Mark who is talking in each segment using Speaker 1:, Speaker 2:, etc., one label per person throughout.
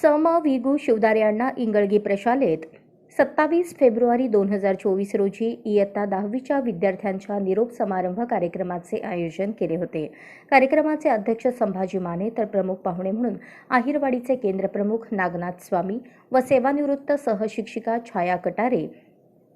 Speaker 1: सम विगू शिवदारे यांना इंगळगी प्रशालेत. सत्तावीस फेब्रुवारी दोन हजार चोवीस रोजी इयत्ता दहावीच्या विद्यार्थ्यांच्या निरोप समारंभ कार्यक्रमाचे आयोजन केले होते. कार्यक्रमाचे अध्यक्ष संभाजी माने तर प्रमुख पाहुणे म्हणून आहिरवाडीचे केंद्रप्रमुख नागनाथ स्वामी व सेवानिवृत्त सहशिक्षिका छाया कटारे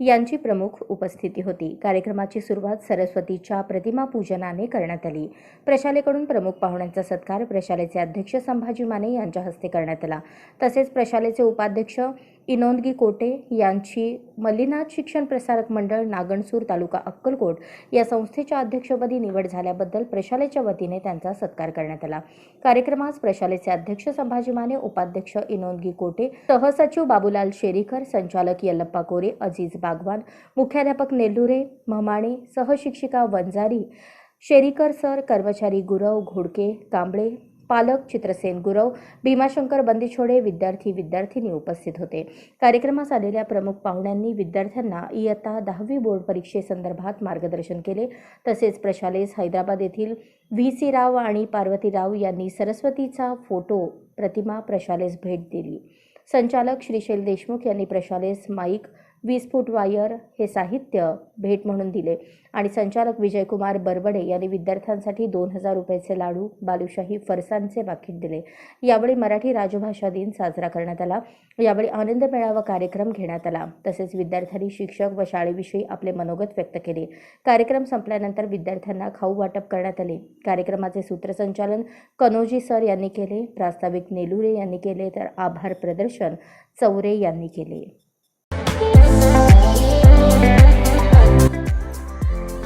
Speaker 1: यांची प्रमुख उपस्थिती होती. कार्यक्रमाची सुरुवात सरस्वतीच्या प्रतिमा पूजनाने करण्यात आली. प्रशालेकडून प्रमुख पाहुण्यांचा सत्कार प्रशालेचे अध्यक्ष संभाजी माने यांच्या हस्ते करण्यात आला. तसेच प्रशालेचे उपाध्यक्ष इनोंदगी कोटे यांची मल्लीनाथ शिक्षण प्रसारक मंडळ नागणसूर तालुका अक्कलकोट या संस्थेच्या अध्यक्षपदी निवड झाल्याबद्दल प्रशालेच्या वतीने त्यांचा सत्कार करण्यात आला. कार्यक्रमास प्रशालेचे अध्यक्ष संभाजी माने उपाध्यक्ष इनोंदगी कोटे सहसचिव बाबूलाल शेरीकर संचालक यल्लप्पा कोरे अजीज बागवान मुख्याध्यापक नेल्लुरे म्हमाणे सहशिक्षिका वंजारी शेरीकर सर कर्मचारी गुरव घोडके कांबळे पालक चित्रसेन गुरव भीमाशंकर बंदिछोडे विद्यार्थी विद्यार्थिनी उपस्थित होते. कार्यक्रमास आलेल्या प्रमुख पाहुण्यांनी विद्यार्थ्यांना इयत्ता दहावी बोर्ड परीक्षेसंदर्भात मार्गदर्शन केले. तसेच प्रशालेस हैदराबाद येथील व्ही. सी. राव आणि पार्वती राव यांनी सरस्वतीचा फोटो प्रतिमा प्रशालेस भेट दिली. संचालक श्रीशैल देशमुख यांनी प्रशालेस माईक वीस फूट वायर हे साहित्य भेट म्हणून दिले. आणि संचालक विजयकुमार बरबडे यांनी विद्यार्थ्यांसाठी दोन हजार रुपयाचे लाडू बालुशाही फरसांचे पाकिट दिले. यावेळी मराठी राजभाषा दिन साजरा करण्यात आला. यावेळी आनंद मेळावा कार्यक्रम घेण्यात आला. तसेच विद्यार्थ्यांनी शिक्षक व शाळेविषयी आपले मनोगत व्यक्त केले. कार्यक्रम संपल्यानंतर विद्यार्थ्यांना खाऊ वाटप करण्यात आले. कार्यक्रमाचे सूत्रसंचालन कनोजी सर यांनी केले. प्रास्ताविक नेलुरे यांनी केले. तर आभार प्रदर्शन चौरे यांनी केले.